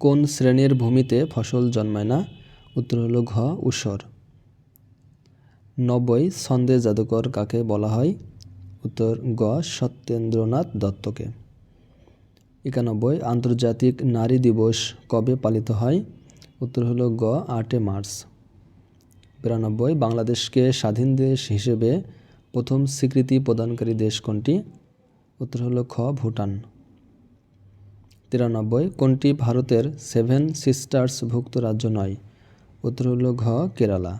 কোন শ্রেণির ভূমিতে ফসল জন্মায় না? উত্তর হলো ঘ ঊষর নব্বই, ছন্দে জাদুকর কাকে বলা হয়? উত্তর, গ, সত্যেন্দ্রনাথ দত্তকে। একানব্বই, আন্তর্জাতিক নারী দিবস কবে পালিত হয়? উত্তর হলো গ, আটে মার্চ। বিরানব্বই, বাংলাদেশকে স্বাধীন দেশ হিসেবে প্রথম স্বীকৃতি প্রদানকারী দেশ কোনটি? উত্তর হলো খ, ভুটান। তিরানব্বই, কোনটি ভারতের সেভেন সিস্টার্স ভুক্ত রাজ্য নয়? উত্তর হলো ঘ, কেরালা।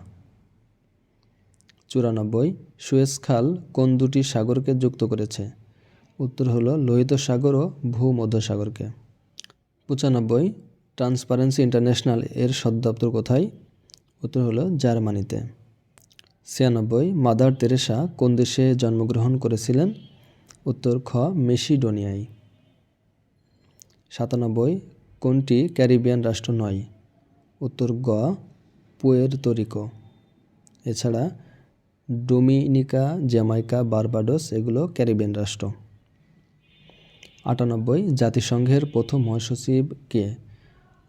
চুরানব্বই, সুয়েজ খাল কোন দুটি সাগরকে যুক্ত করেছে? উত্তর হলো লোহিত সাগর ও ভূমধ্যসাগরকে। পঁচানব্বই, ট্রান্সপারেন্সি ইন্টারন্যাশনাল এর সদর দপ্তর কোথায়? উত্তর হলো জার্মানিতে। ছিয়ানব্বই, মাদার তেরেসা কোন দেশে জন্মগ্রহণ করেছিলেন? উত্তর খ, মেসিডোনিয়ায়। সাতানব্বই, কোনটি ক্যারিবিয়ান রাষ্ট্র নয়? উত্তর গ পুয়ের্তোরিকো এছাড়া ডোমিনিকা, জ্যামাইকা, বারবাডোস এগুলো ক্যারিবিয়ান রাষ্ট্র। আটানব্বই, জাতিসংঘের প্রথম মহাসচিব কে?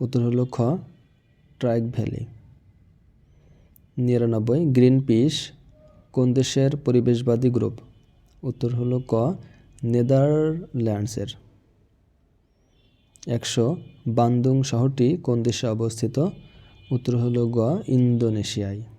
উত্তর হল খ ট্রাইক ভ্যালি। নিরানব্বই গ্রিন পিস কোন দেশের পরিবেশবাদী গ্রুপ? উত্তর হল ক, নেদারল্যান্ডসের। একশো। বান্দুং শহরটি কোন দেশে অবস্থিত? উত্তর হলো গ ইন্দোনেশিয়ায়।